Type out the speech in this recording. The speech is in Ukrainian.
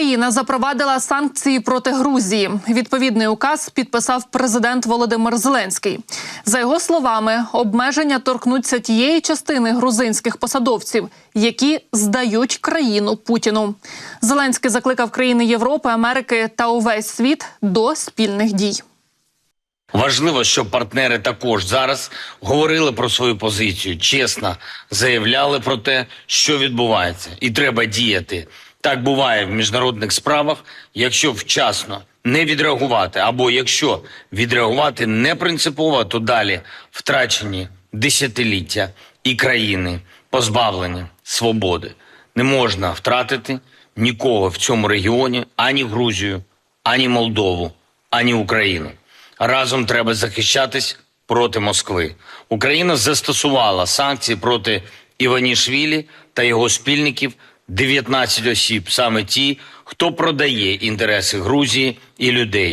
Україна запровадила санкції проти Грузії. Відповідний указ підписав президент Володимир Зеленський. За його словами, обмеження торкнуться тієї частини грузинських посадовців, які здають країну Путіну. Зеленський закликав країни Європи, Америки та увесь світ до спільних дій. Важливо, щоб партнери також зараз говорили про свою позицію, чесно заявляли про те, що відбувається, і треба діяти. Так буває в міжнародних справах, якщо вчасно не відреагувати, або якщо відреагувати не принципово, то далі втрачені десятиліття і країни позбавлені свободи. Не можна втратити нікого в цьому регіоні ані Грузію, ані Молдову, ані Україну. Разом треба захищатись проти Москви. Україна застосувала санкції проти Іванішвілі та його спільників 19 осіб, саме ті, хто продає інтереси Грузії і людей.